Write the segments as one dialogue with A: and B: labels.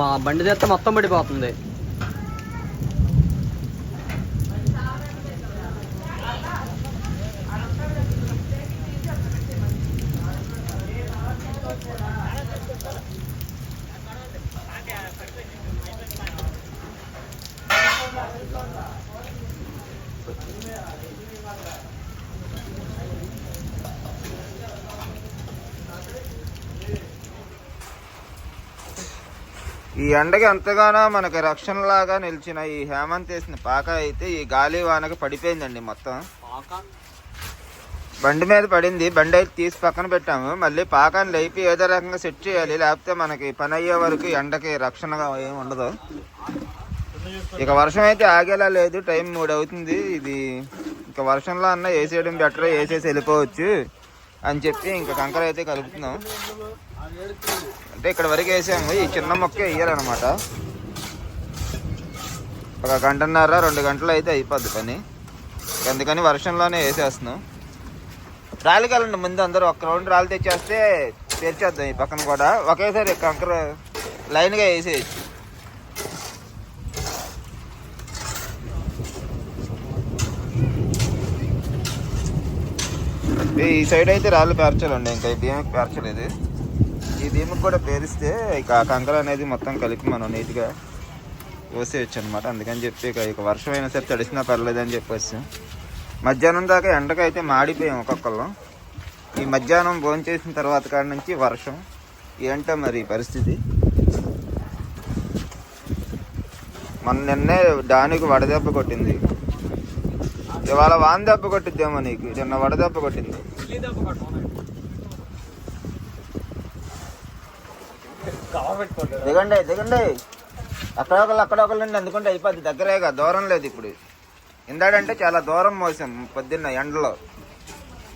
A: మా బండి తెస్తే మొత్తం పడిపోతుంది.
B: ఎండకి ఎంతగానో మనకి రక్షణలాగా నిలిచిన ఈ హేమంత్ వేసిన పాక అయితే ఈ గాలి వానకి పడిపోయిందండి మొత్తం. బండి మీద పడింది. బండి అయితే తీసి పక్కన పెట్టాము. మళ్ళీ పాకాన్ని లేపి ఏదో రకంగా సెట్ చేయాలి. లేకపోతే మనకి పని అయ్యే వరకు ఎండకి రక్షణగా ఏమి ఉండదు. ఇక వర్షం అయితే ఆగేలా లేదు. టైం మూడు అవుతుంది. ఇది ఇక వర్షంలో అన్న వేసేయడం బెటర్ వేసేసి వెళ్ళిపోవచ్చు అని చెప్పి ఇంకా కంకర అయితే కలుపుతున్నాం. అంటే ఇక్కడ వరకు వేసాము. ఈ చిన్న మొక్క వేయాలన్నమాట ఒక గంటన్నర రెండు గంటలు అయితే అయిపోద్ది పని. అందుకని వర్షంలోనే వేసేస్తున్నాం. రాళ్ళకి కలండి ముందు అందరూ ఒక రౌండ్ రాళ్ళు తెచ్చేస్తే తెరిచేద్దాం ఈ పక్కన కూడా. ఒకేసారి కంకర లైన్గా వేసేయచ్చు. ఈ సైడ్ అయితే రాళ్ళు పేర్చాలండి ఇంకా ఈ భీమకి పేర్చలేదు. ఈ భీమకి కూడా పేరిస్తే ఇక ఆ కంకర అనేది మొత్తం కలిపి మనం నీట్గా పోసేయచ్చు అనమాట అందుకని చెప్పి ఇక ఇక వర్షం అయినా సరే తడిసినా పర్లేదని చెప్పేసి మధ్యాహ్నం దాకా ఎండకైతే మాడిపోయాం ఒక్కొక్కళ్ళం. ఈ మధ్యాహ్నం భోంచేసిన తర్వాత కాడ నుంచి వర్షం. ఏంటో మరి పరిస్థితి. మన నిన్నే దానికి వడదెబ్బ కొట్టింది. ఇవాళ వాన దెబ్బ కొట్టిద్దేమో నీకు? నిన్న వడదెబ్బ కొట్టింది. దిగండి దిగండి. అక్కడ ఒకళ్ళు అక్కడ ఒకళ్ళు ఎందుకంటే అయిపోద్ది. దగ్గరేగా దూరం లేదు ఇప్పుడు. ఇందాడంటే చాలా దూరం మోసాం పొద్దున్న ఎండలో.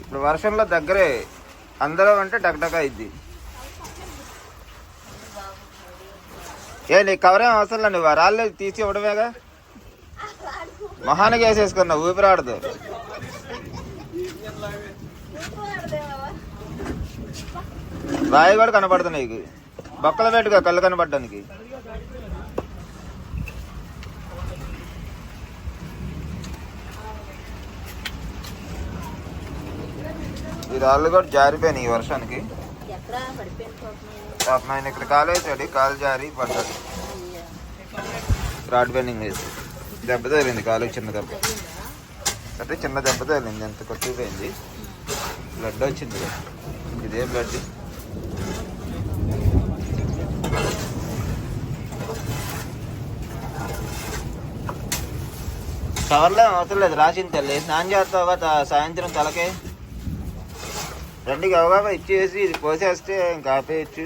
B: ఇప్పుడు వర్షంలో దగ్గరే. అందరూ అంటే డగడగ అయింది ఏ నీ కవరేం అవసరం లేదు. నువ్వు రాళ్ళు తీసి ఇవ్వడమేగా? మొహానికి వేసేసుకున్నావు ఊపిరాడదు. రాయి కూడా కనపడుతుంది నీకు. బొక్కలు పెట్టుగా కళ్ళు కనపడడానికి ఈ రాళ్ళు కూడా జారిపోయినాయి ఈ వర్షానికి. పాపం ఆయన ఇక్కడ కాలు వేసాడు కాలు జారి పడ్డాడు. రాడ్ బెండింగ్ వేసి. దెబ్బ తగిలింది కాలు చిన్న దెబ్బ. అంటే చిన్న దెబ్బ తగిలింది ఎంత కొట్టుకుపోయింది బ్లడ్ వచ్చింది ఇదే బ్లడ్? కవర్లో అవసరం లేదు రాసింది తల్లి. స్నానం చేస్తావు సాయంత్రం తలకే? రెండు గవగా ఇచ్చేసి ఇది పోసేస్తే ఇంకా ఆపేయచ్చు.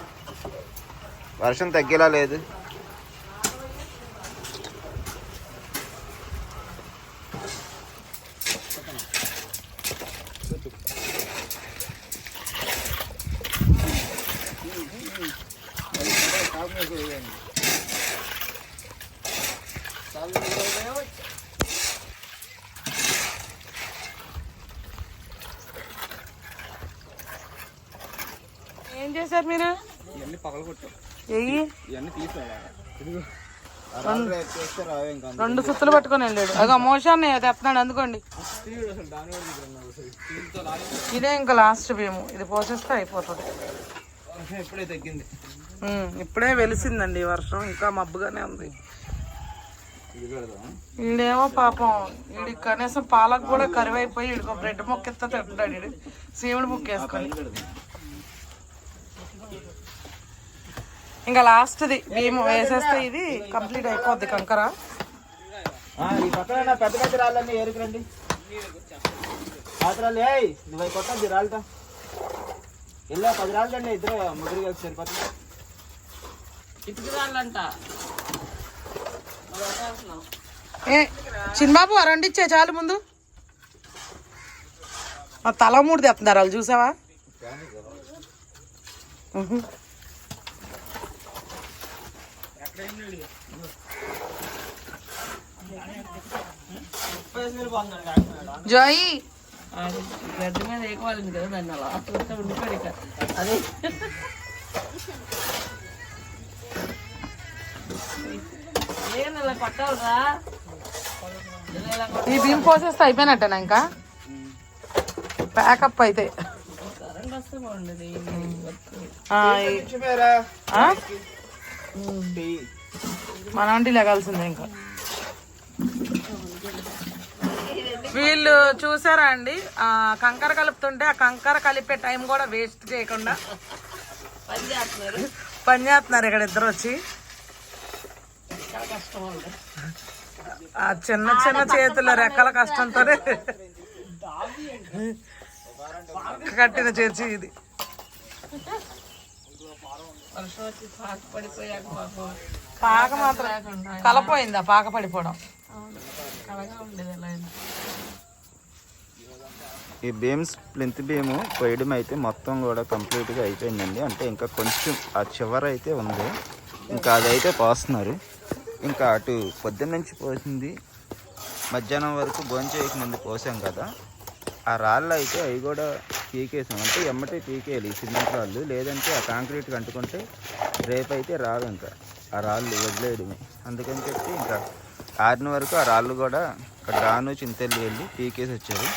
B: వర్షం తగ్గేలా లేదు.
C: ఏం చేశారు మీరు?
A: ఇవన్నీ ఇవన్నీ
C: రెండు సుత్తులు పట్టుకొని వెళ్ళాడు. అగో మోషాన్ని తెస్తున్నాడు అందుకోండి. ఇదే ఇంకా లాస్ట్ భీము. ఇది పోసేస్తే అయిపోతుంది.
A: ఎప్పుడే తగ్గింది.
C: ఇప్పుడే వెలిసిందండి వర్షం. ఇంకా మబ్బుగానే ఉంది. ఈడేమో పాపం వీడి కనీసం పాలకు కూడా కరివైపోయి వీడికి బ్రెడ్ ముక్క ఎత్త తింటాడు వీడు సీముడు ముక్క వేసుకొని ఇంకా లాస్ట్ది భీము వేసేస్తే ఇది కంప్లీట్ అయిపోద్ది కంకర.
B: ఈ పక్కన పెద్ద పెద్ద రాళ్ళన్నీ ఏరుకురండి. పాత్రలు ఏయ్ నువ్వు అవి కొట్టద్ది రాళ్ళతో. ఇలా పది రాళ్ళు అండి ఇద్దరు ముగ్గురు కలిసి సరిపోతుంది
C: ఏ చిన్నబాబు ఆ రెండు ఇచ్చే చాలు ముందు. మా తల మూడు తెస్తున్నారు వాళ్ళు చూసావా? జోయి గడ్డి మీద ఏకవాలింది కదా దాన్ని అలా ఉండిపోయాడు ఇక అదే ఈ బియ్యం పోసేస్తే అయిపోయినట్టేనా ఇంకా ప్యాకప్ అయితే? మన ఆంటీ లెగాల్సిందే ఇంకా. వీళ్ళు చూసారా అండి? ఆ కంకర కలుపుతుంటే ఆ కంకర కలిపే టైం కూడా వేస్ట్ చేయకుండా పని చేస్తున్నారు ఇక్కడ ఇద్దరు వచ్చి. ఆ చిన్న చిన్న చేతుల రెక్కల కష్టంతోనే కట్టిన చర్చి ఇది. పాక మాత్రం కలపోయిందా పాక పడిపోవడం.
B: ఈ బీమ్స్ ప్లింత్ బీము పోయడం అయితే మొత్తం కూడా కంప్లీట్గా అయిపోయిందండి. అంటే ఇంకా కొంచెం ఆ చివర అయితే ఉంది. ఇంకా అదైతే పోస్తున్నారు. ఇంకా అటు పొద్దున్న నుంచి పోసింది. మధ్యాహ్నం వరకు భోంచేయక ముందు పోసాం కదా. ఆ రాళ్ళు అయితే అవి కూడా పీకేసాం అంటే ఎమ్మటే పీకేయాలి ఈ సిమెంట్ రాళ్ళు. లేదంటే ఆ కాంక్రీట్ కంటుకుంటే రేపు అయితే రాదు ఇంకా. ఆ రాళ్ళు వదిలేయడమే. అందుకని చెప్పి ఇంకా ఆరిన వరకు ఆ రాళ్ళు కూడా ఇక్కడ రాను చింతెల్లి వెళ్ళి పీకేసి వచ్చారు.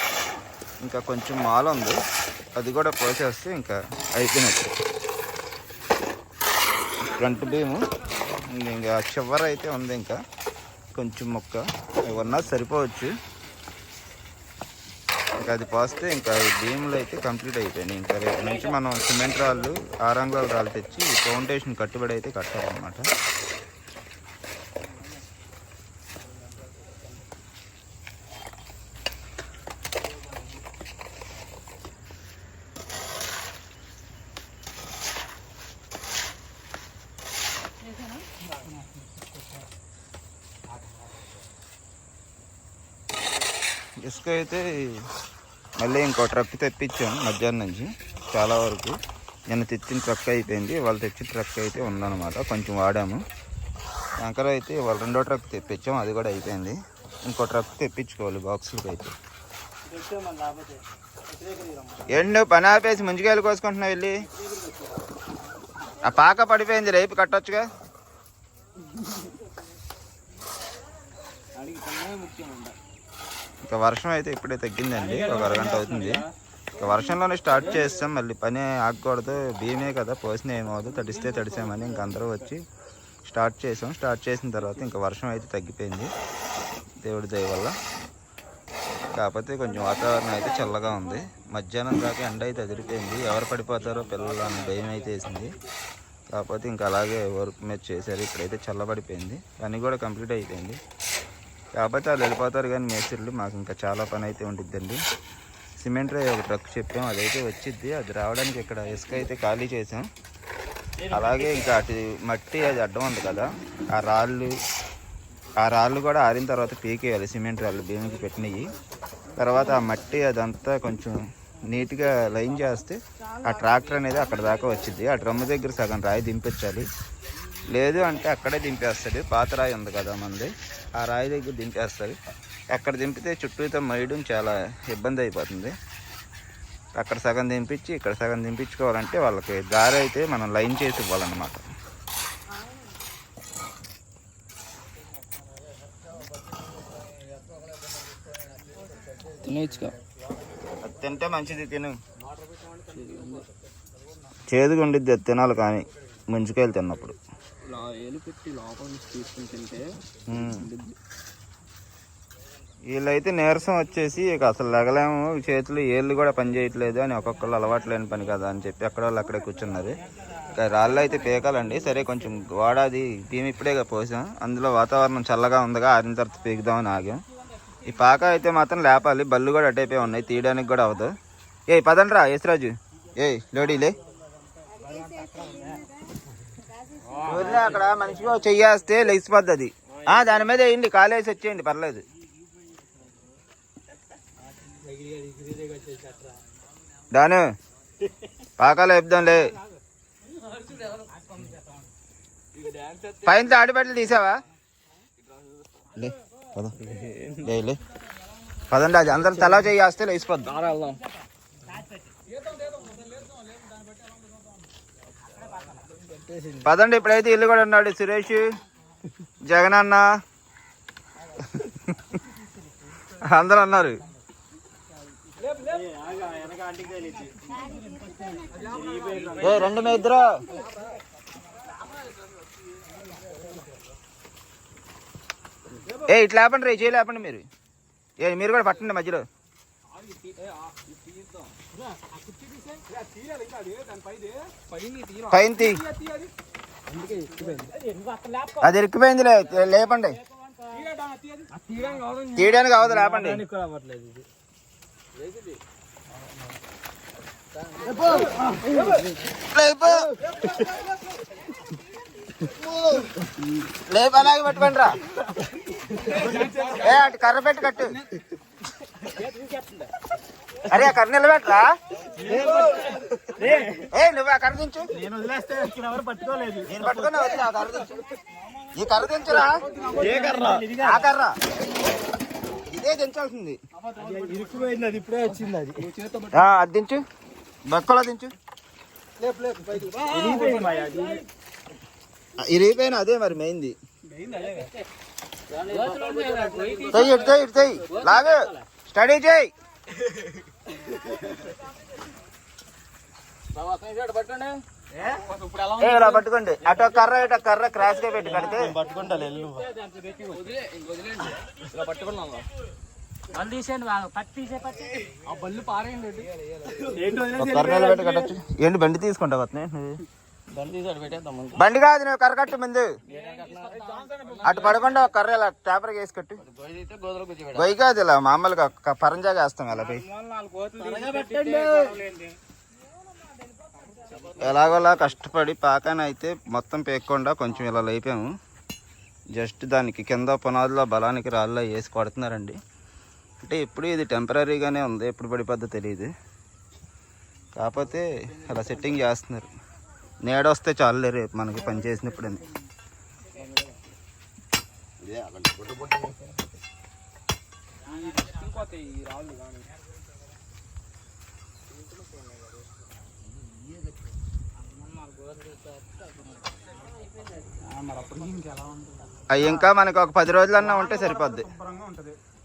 B: ఇంకా కొంచెం మాల ఉంది. అది కూడా పోసేస్తే ఇంకా అయిపోయినట్టు. Front beam. ఇంకా చివర అయితే ఉంది ఇంకా. కొంచెం మొక్క. ఏమన్నా సరిపోవచ్చు. ఇంకా అది పోస్తే ఇంకా భీములు అయితే కంప్లీట్ అయిపోయినాయి. ఇంకా రేపు నుంచి మనం సిమెంట్ రాళ్ళు ఆరంగుల రాళ్ళు తెచ్చి ఫౌండేషన్ కట్టుబడి అయితే కట్టాలన్నమాట ఇసుక అయితే మళ్ళీ ఇంకో ట్రక్ తెప్పించాం మధ్యాహ్నం నుంచి. చాలా వరకు నేను తెచ్చిన ట్రక్ అయిపోయింది. వాళ్ళు తెచ్చిన ట్రక్ అయితే ఉందన్నమాట. కొంచెం వాడాము. కంకర అయితే వాళ్ళు రెండో ట్రక్ తెప్పించాం. అది కూడా అయిపోయింది. ఇంకో ట్రక్ తెప్పించుకోవాలి బాక్సులకి అయితే. ఎండు పని ఆపేసి ముంజికాయలు కోసుకుంటున్నావు వెళ్ళి. ఆ పాక పడిపోయింది. రేపు కట్టొచ్చుగా.
A: అడిగి ముఖ్యం
B: ఇంకా వర్షం అయితే ఇప్పుడే తగ్గిందండి. ఒక అరగంట అవుతుంది. ఇంకా వర్షంలోనే స్టార్ట్ చేస్తాం. మళ్ళీ పని ఆగకూడదు. భీమే కదా. పోసిన ఏమవుదు తడిస్తే తడిసామని ఇంక అందరూ వచ్చి స్టార్ట్ చేసాం. స్టార్ట్ చేసిన తర్వాత ఇంకా వర్షం అయితే తగ్గిపోయింది. దేవుడి దయ వల్ల. కాకపోతే కొంచెం వాతావరణం అయితే చల్లగా ఉంది. మధ్యాహ్నం దాకా ఎండ అయితే అదిరిపోయింది. ఎవరు పడిపోతారో పిల్లలు అని భయం అయితే వేసింది. కాకపోతే ఇంకా అలాగే వర్క్ మీద చేశారు. ఇప్పుడైతే చల్లబడిపోయింది. పని కూడా కంప్లీట్ అయిపోయింది. కాకపోతే వాళ్ళు వెళ్ళిపోతారు కానీ మేస్త్రులు మాకు ఇంకా చాలా పని అయితే ఉంటుందండి సిమెంట్ ఒక ట్రక్ చెప్పాం అదైతే వచ్చిద్ది. అది రావడానికి ఇక్కడ ఇసుక అయితే ఖాళీ చేసాం అలాగే ఇంకా అటు మట్టి అది అడ్డం ఉంది కదా ఆ రాళ్ళు ఆ రాళ్ళు కూడా ఆరిన తర్వాత పీకేయాలి. సిమెంట్ రాళ్ళు భీమికి పెట్టినవి. తర్వాత ఆ మట్టి అదంతా కొంచెం నీట్గా లైన్ చేస్తే ఆ ట్రాక్టర్ అనేది అక్కడ దాకా వచ్చింది ఆ డ్రమ్ దగ్గర సగం రాయి దింపించాలి లేదు అంటే అక్కడే దింపేస్తుంది. పాత రాయి ఉంది కదా మంది ఆ రాయి దగ్గర దింపేస్తుంది. అక్కడ దింపితే చుట్టూతో మయడం చాలా ఇబ్బంది అయిపోతుంది. అక్కడ సగం దింపించి ఇక్కడ సగం దింపించుకోవాలంటే వాళ్ళకి దారి అయితే మనం లైన్ చేసి ఇవ్వాలన్నమాట.
A: తినేచ్చుకో.
B: అది తింటే మంచిది తిను. చేదుగా ఉండిద్ది తినాలి కానీ ముంచుకాయలు తిన్నప్పుడు.
A: ఏలు పెట్టి లోపల నుంచి తీసుకుని తింటే.
B: వీళ్ళైతే నీరసం వచ్చేసి ఇక అసలు లెగలేము. చేతులు ఏళ్ళు కూడా పని చేయట్లేదు అని ఒక్కొక్కరు అలవాటు లేని పని కదా అని చెప్పి అక్కడ వాళ్ళు అక్కడే కూర్చున్నారు. ఇక రాళ్ళు అయితే పీకాలండి. సరే కొంచెం గోడాది భీమి ఇప్పుడే పోసాం. అందులో వాతావరణం చల్లగా ఉందిగా ఆరిన తర్వాత పీకుదామని ఆగాం. ఈ పాక అయితే మాత్రం లేపాలి. బళ్ళు కూడా అటైపోయి ఉన్నాయి. తీయడానికి కూడా అవ్వదు. ఏ పదండ్రా యేసరాజు ఏ లోడీలే. ఊర్లో అక్కడ మనిషిగా చెయ్యేస్తే లెగిసిపోద్ది అది ఆ, దాని మీద వేయండి కాలేసి వచ్చేయండి పర్లేదు. దాను పాకాలు చెప్దాంలే పైన తాడిపెట్టలు తీసావా? పదండి అది అందరం తలా చేయాస్తే లేచిపోద్దాం
A: దారా వెళ్దాం
B: పదండి ఇప్పుడైతే ఇల్లు కూడా ఉన్నాడు సురేష్ జగన్ అన్న. అందరూ అన్నారు. ఏ రెండు మీ ఇద్దరు. ఏ ఇట్లా లేపండి రే చేయలేపండి మీరు. ఏ మీరు కూడా పట్టండి మధ్యలో. పైన తీ అది ఇరికిపోయింది లేపండి. తీయడానికి అవదు లేపండి. లేపు. అలాగే పెట్టుకోండి రా ఏ అటు కర్ర పెట్టి కట్టు. అరే ఆ కర్ర నిలబెట్టరా ఏ నువ్వు. ఆ కర్ర దించు.
A: నేను వదిలేస్తే ఎవరు పట్టుకోలేదు.
B: నేను పట్టుకున్నా వదిలే ఆ కర్ర దించు. ఈ కర్ర దించురా.
A: ఏ కర్ర?
B: ఆ కర్ర. ఇదే దించాల్సింది.
A: ఇరుక్కుపోయింది అది ఇప్పుడే వచ్చింది అది.
B: ఆ, అది దించు. బక్కలో దించు. ఇరిగిపోయిన అదే మరి మెయింది. తెయ్యి ఇటు తెయ్యి ఇటు తెయ్యి. లాగు. స్టడీ చేయి ఏ, ఇలా పట్టుకోండి. అటు కర్ర ఇటు కర్ర క్రాస్గా పెట్టి కడితే.
A: పట్టుకుంటా
D: తీసేయండి పత్తి తీసే పత్తి
A: ఆ పారేయండి.
B: కట్టచ్చు. ఏంటి బండి తీసుకుంటావు అతనే? బండి కాదు నువ్వు కర్ర కట్టు ముందు. అటు పడకుండా ఒక కర్ర ఇలా పేపర్ వేసి కట్టు. గొయ్యి కాదు ఇలా మామూలుగా పరంజాగా వేస్తాం అలా పోయి ఎలాగోలా కష్టపడి పాకాన అయితే మొత్తం పేయకుండా కొంచెం ఇలా లేపాము. జస్ట్ దానికి కింద పునాదిలో బలానికి రాళ్ళ వేసి కొడుతున్నారండి. అంటే ఇప్పుడు ఇది టెంపరీగానే ఉంది ఎప్పుడు పడిపోద్దో తెలియదు. కాకపోతే అలా సెట్టింగ్ చేస్తున్నారు. నేడొస్తే చాలులే రేపు మనకి పని చేసినప్పుడు. అవి ఇంకా మనకి ఒక పది రోజులన్నా ఉంటే సరిపోద్ది.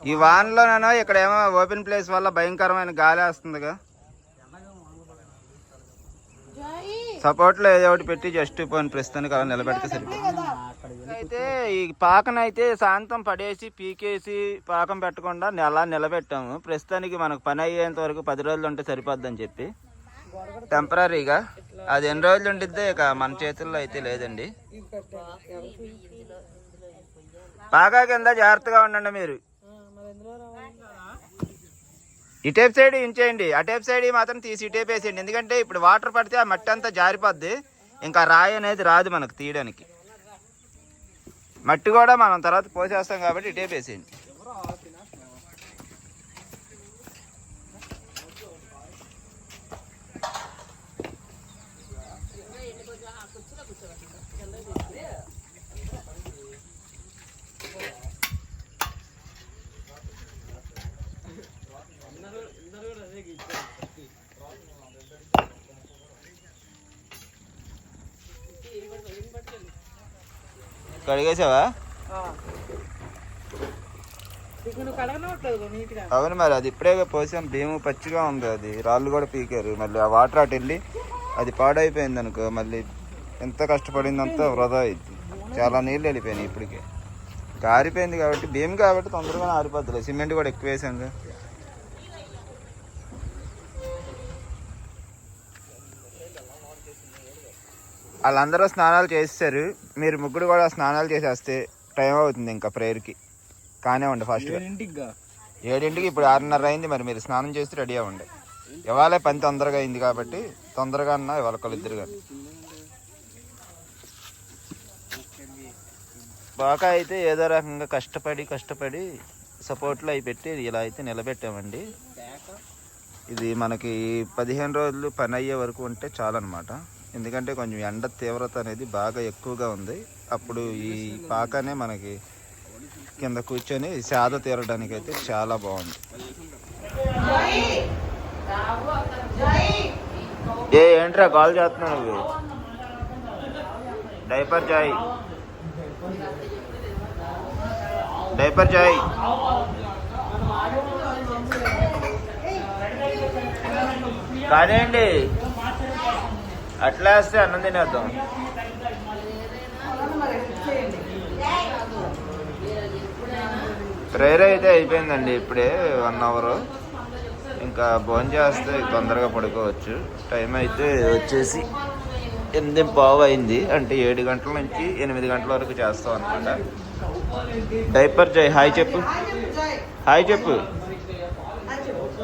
B: ఈ వానలోనో ఇక్కడ ఏమో ఓపెన్ ప్లేస్ వల్ల భయంకరమైన గాలి వస్తుందిగా. సపోర్ట్లో ఏదో ఒకటి పెట్టి జస్ట్ పోయిన ప్రస్తుతానికి అలా నిలబెడితే సరిపోతుంది. అయితే ఈ పాకన అయితే శాంతం పడేసి పీకేసి పాకం పెట్టకుండా నెల నిలబెట్టాము. ప్రస్తుతానికి మనకు పని అయ్యేంత వరకు పది రోజులు ఉంటే సరిపోద్దని చెప్పి. టెంపరీగా అది ఎన్ని రోజులు ఉండిద్దే ఇక మన చేతుల్లో అయితే లేదండి. బాగా కింద జాగ్రత్తగా ఉండండి మీరు. ఈ సైడ్ ఇంచేయండి ఆ సైడ్ మాత్రం తీసి ఈ వేసేయండి. ఎందుకంటే ఇప్పుడు వాటర్ పడితే ఆ మట్టి అంతా జారిపోద్ది. ఇంకా రాయి అనేది రాదు మనకు తీయడానికి. మట్టి కూడా మనం తర్వాత పోసేస్తాం కాబట్టి ఈ వేసేయండి. కడిగేసావా? అవును మరి అది ఇప్పుడే పోసాం. భీము పచ్చిగా ఉంది అది. రాళ్ళు కూడా పీకారు. మళ్ళీ ఆ వాటర్ అటు వెళ్ళి అది పాడైపోయింది అనుకో మళ్ళీ ఎంత కష్టపడిందంతా వృధా అయింది. చాలా నీళ్ళు వెళ్ళిపోయినాయి ఇప్పటికే. ఆరిపోయింది కాబట్టి భీమ్ కాబట్టి తొందరగానే ఆరిపోద్ది సిమెంట్ కూడా ఎక్కువ వేసాం వాళ్ళందరూ స్నానాలు చేసేసారు మీరు ముగ్గురు కూడా స్నానాలు చేసేస్తే టైం అవుతుంది ఇంకా ప్రేయర్కి. కానివ్వండి
A: ఇంటికి
B: ఏడింటికి ఇప్పుడు ఆరున్నర అయింది మరి మీరు స్నానం చేసి రెడీ అవ్వండి ఇవాళే పని తొందరగా అయింది కాబట్టి తొందరగా అన్నా ఇవాళ ఒకళ్ళిద్దరు కానీ బాగా అయితే ఏదో రకంగా కష్టపడి కష్టపడి సపోర్ట్లో అవి పెట్టి ఇలా అయితే నిలబెట్టామండి. ఇది మనకి పదిహేను రోజులు పని అయ్యే వరకు ఉంటే చాలన్నమాట. ఎందుకంటే కొంచెం ఎండ తీవ్రత అనేది బాగా ఎక్కువగా ఉంది. అప్పుడు ఈ పాకనే మనకి కింద కూర్చొని సేద తీరడానికి అయితే చాలా బాగుంది. ఏ ఏంట్రా కాల్ చేస్తున్నావు నువ్వు? డైపర్ జాయ్ డైపర్ చాయ్. కాదండి అట్లా వేస్తే అన్నం తినేద్దాం. ప్రేయర్ అయితే అయిపోయిందండి ఇప్పుడే వన్ అవర్. ఇంకా భోజనం చేస్తే తొందరగా పడుకోవచ్చు. టైం అయితే వచ్చేసి ఎనిమిది పావు అయింది. అంటే ఏడు గంటల నుంచి ఎనిమిది గంటల వరకు చేస్తాం అనమాట డైపర్ జై హాయ్ చెప్పు. హాయ్ చెప్పు.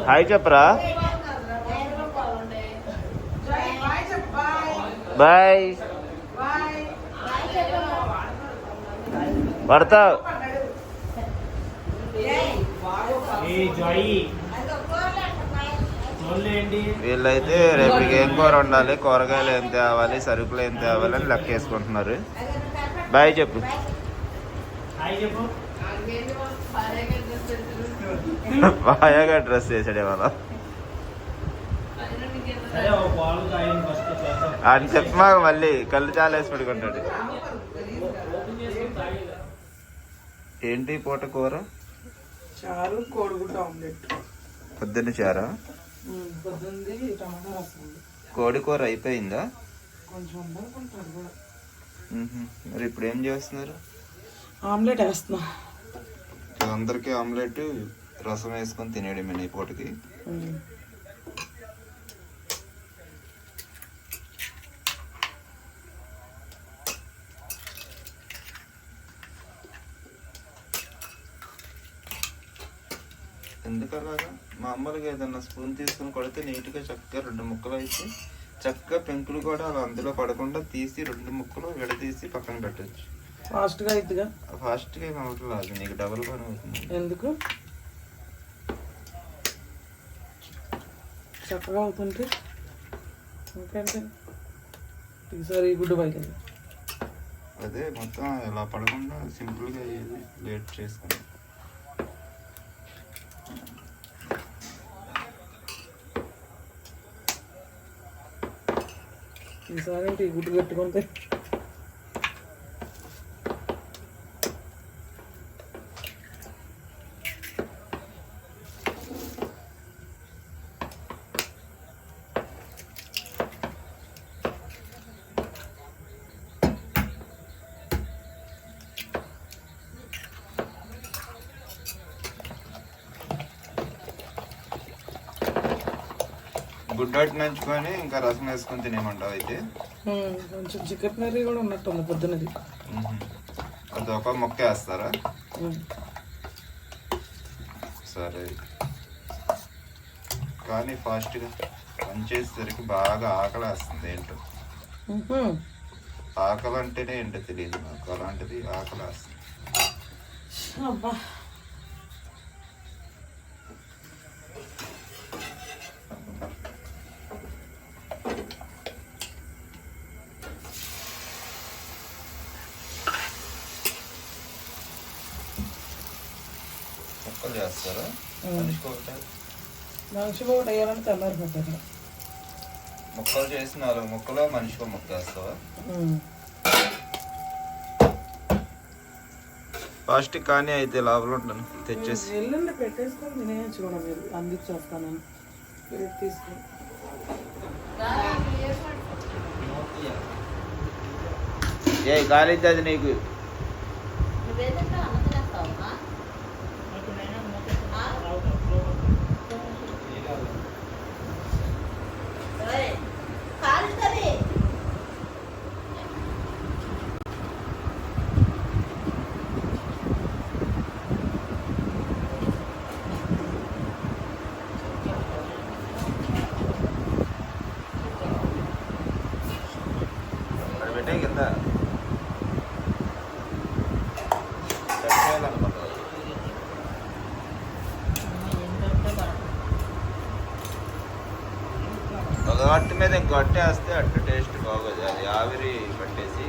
B: హాయ్ చెప్పరా? బాయ్. పడతావు వీళ్ళైతే రేపటికి ఏం కూర ఉండాలి కూరగాయలు ఏం తేవాలి? సరుకులు ఏం తేవాలి అని లెక్క వేసుకుంటున్నారు. బాయ్ చెప్పు. బాగా డ్రెస్ వేసాడు ఏమన్నా అని చెప్పమా మళ్ళీ. కళ్ళు చాలా వేసి పడుకుంటాడు. ఏంటి ఈ పూట కూర?
C: చారు కోడిగుడ్డు ఆమ్లెట్.
B: పొద్దున్న చారా. కోడి కూర అయిపోయిందా. మరి ఇప్పుడు ఏం చేస్తున్నారు?
C: ఆమ్లెట్ వేస్తున్నా.
B: అందరికీ ఆమ్లెట్ రసం వేసుకొని తినేయడమే ఈ పూటకి? అలాగా మామూలుగా ఏదన్నా స్పూన్ తీసుకుని కొడితే నీట్గా చక్కగా రెండు ముక్కలు అయితే చక్కగా పెంకులు కూడా అలా అందులో పడకుండా తీసి రెండు ముక్కలు విడదీసి పక్కన పెట్టచ్చు.
C: ఫాస్ట్గా అవుతుందిగా
B: ఫాస్ట్గా ఏం అవట్లేదు అది నీకు డబుల్ పని అవుతుంది.
C: ఎందుకు? చక్కగా అవుతుంటే? ఇంకేంటి ఈసారి ఈ గుడ్డు పైకి
B: అదే మొత్తం ఇలా పడకుండా సింపుల్గా లేట్ చేసుకుని
C: ఈసారి ఏంటి గుడ్డు పెట్టుకుంటే
B: గుడ్డటి నంచుకొని ఇంకా రసం వేసుకొని తినేమంటావు అయితే?
C: కొంచెం చికెన్ కర్రీ కూడా ఉన్నట్టుంది పొద్దునది.
B: అది ఒక మొక్క వేస్తారా. సరే. కానీ ఫాస్ట్గా పని చేసేసరికి బాగా ఆకలి వేస్తుంది ఏంటో. ఆకలి అంటేనే ఏంటో తెలియదు నాకు. అలాంటిది ఆకలి వేస్తుంది
C: అబ్బా
B: మొక్కలు చేస్తారా
C: మ్మ్.
B: మనిషికి ఒకటే
C: మనిషి ఒకటి వేయాలని తెల్లారి పెట్టారు.
B: ముక్కలు చేసి నాలుగు ముక్కలు మనిషికి ముక్క వేస్తావా? ఫాస్ట్ కానీ అయితే లోపల ఉంటాను తెచ్చేసి.
C: ఎల్లుండి పెట్టేసుకొని తినేయచ్చు కూడా మీరు అందించేస్తాను ప్లేట్ తీసుకుని
B: ఏ కాలేదు అది నీకు. మరి పెట్టే కింద చచ్చిపోయాలనుకుంటా. ఒక అట్టు అటు అట్టు టేస్ట్ బాగోదు. అది ఆవిరి పట్టేసి.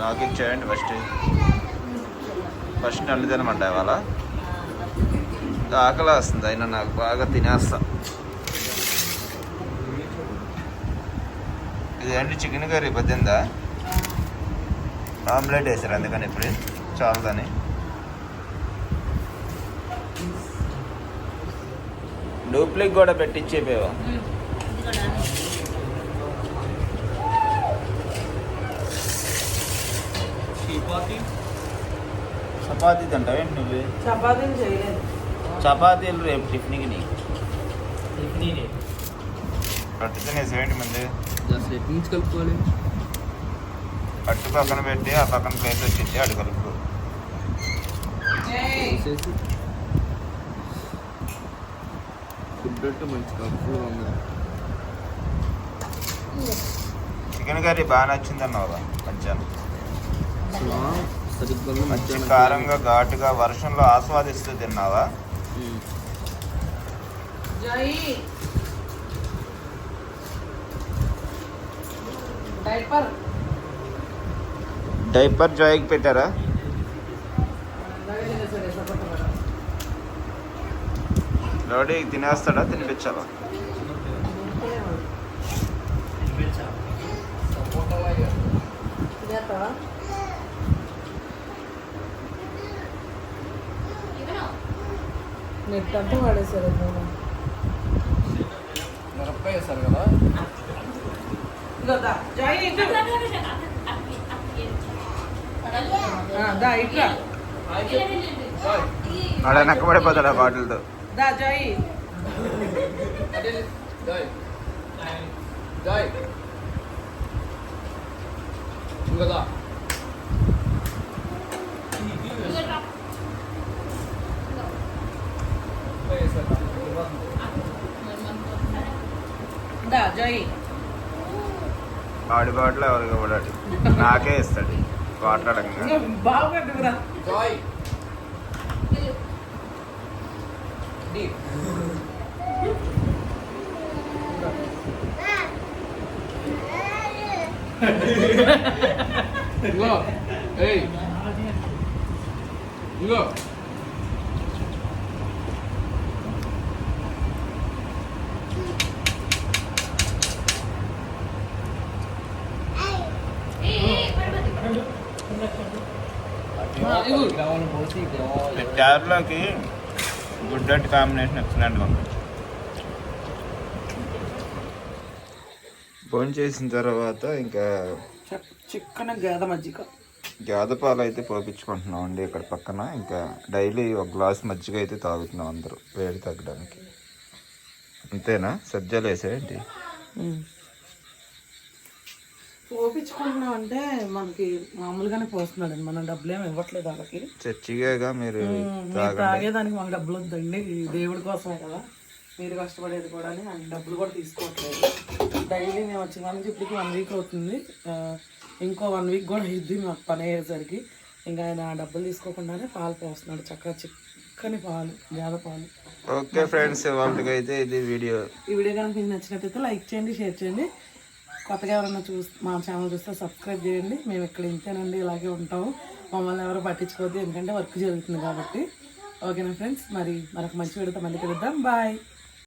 B: నాకు ఇచ్చేయండి ఫస్ట్. ఫస్ట్ నన్ను తినమంట ఇవాళ. ఆకలి వస్తుంది అయినా నాకు బాగా తినేస్తా. ఇదేంటి చికెన్ కర్రీ? పద్దెందా ఆమ్లెట్ వేసారు అందుకని ఇప్పుడు. చాలదని డూప్లిక్ కూడా పెట్టించేపోయావా చపాతీ. తింటావేంటి నువ్వు?
C: చపాతీలు చేయలేదు.
B: చపాతీలు రేపు టిఫిన్కి నీకు. ముందు
A: నుంచి కలుపుకోవాలి.
B: అట్టు పక్కన పెట్టి ఆ పక్కన ప్లేస్ వచ్చింది అటు కలుపు
A: ఫుడ్ మంచి ఉంది.
B: చికెన్ కర్రీ బాగా నచ్చింది అన్నావు మధ్యాహ్నం.
A: అసలు సరిగ్గా
B: మంచి
A: మధ్యాహ్నం
B: కారంగా ఘాటుగా వర్షంలో ఆస్వాదిస్తూ తిన్నావా?
A: ఉమ్.
C: జై డైపర్
B: డైపర్ జాయికి పెట్టారా లోడీ తినేస్తాడా తినిపించాలా
C: నెట్ అంతా పడేసారు
A: మిరపకాయ వేస్తారు కదా
C: ఇదా జై ఇటు. ఆ, దా ఇట్లా
B: ఆడ నక్కబడిపోతాడు ఆ బాటిల్తో
C: దా జై
A: జాయ్ జాయ్ ఇంకదా
C: దా జై
B: ఆడి బాటిల్ ఎవరికి ఇవ్వడాడు నాకే ఇస్తాడు వాటర్ అడగంగా
C: బాగుంటుందిరా
A: జాయ్ ఇగో ఏయ్ ఇగో
B: చారులోకి గుడ్డటి కాంబినేషన్ ఎక్సలెంట్గా ఉంది. భోజనం చేసిన తర్వాత ఇంకా
C: చిక్కన గేద మజ్జిగ.
B: గేదె పాలు అయితే పోపించుకుంటున్నాం అండి ఇక్కడ పక్కన. ఇంకా డైలీ ఒక గ్లాస్ మజ్జిగ అయితే తాగుతున్నాం అందరూ వేడి తగ్గడానికి. అంతేనా? సజ్జలు వేసేయండి
C: పోపించుకుంటున్నాం అంటే మనకి మామూలుగానే పోస్తున్నాడండి. మనం డబ్బులు ఏమి ఇవ్వట్లేదు వాళ్ళకి.
B: చచ్చిగా మీరు
C: తాగేదానికి మాకు డబ్బులు వద్దండి దేవుడి కోసమే కదా. మీరు కష్టపడేది కూడా ఆయన డబ్బులు కూడా తీసుకోవట్లేదు. డైలీ మేము వచ్చిన నుంచి ఇప్పటికి వన్ వీక్ అవుతుంది. ఇంకో వన్ వీక్ కూడా అయ్యిద్ది మాకు పని అయ్యేసరికి. ఇంకా ఆయన ఆ డబ్బులు తీసుకోకుండానే పాలు పోస్తున్నాడు. చక్కగా చిక్కని పాలు గేద పాలు.
B: ఓకే ఫ్రెండ్స్ వాళ్ళకి అయితే ఇది వీడియో.
C: ఈ వీడియో కనుక మీకు నచ్చినట్లయితే లైక్ చేయండి షేర్ చేయండి. కొత్తగా ఎవరైనా చూస్ మా ఛానల్ చూస్తే సబ్స్క్రైబ్ చేయండి. మేము ఇక్కడ ఇంతేనండి ఇలాగే ఉంటాము. మమ్మల్ని ఎవరు పట్టించుకోవద్దు ఎందుకంటే వర్క్ జరుగుతుంది కాబట్టి. ఓకేనా ఫ్రెండ్స్? మరి మరొక మంచి వీడియోతో మళ్ళీ కలుద్దాం. బాయ్.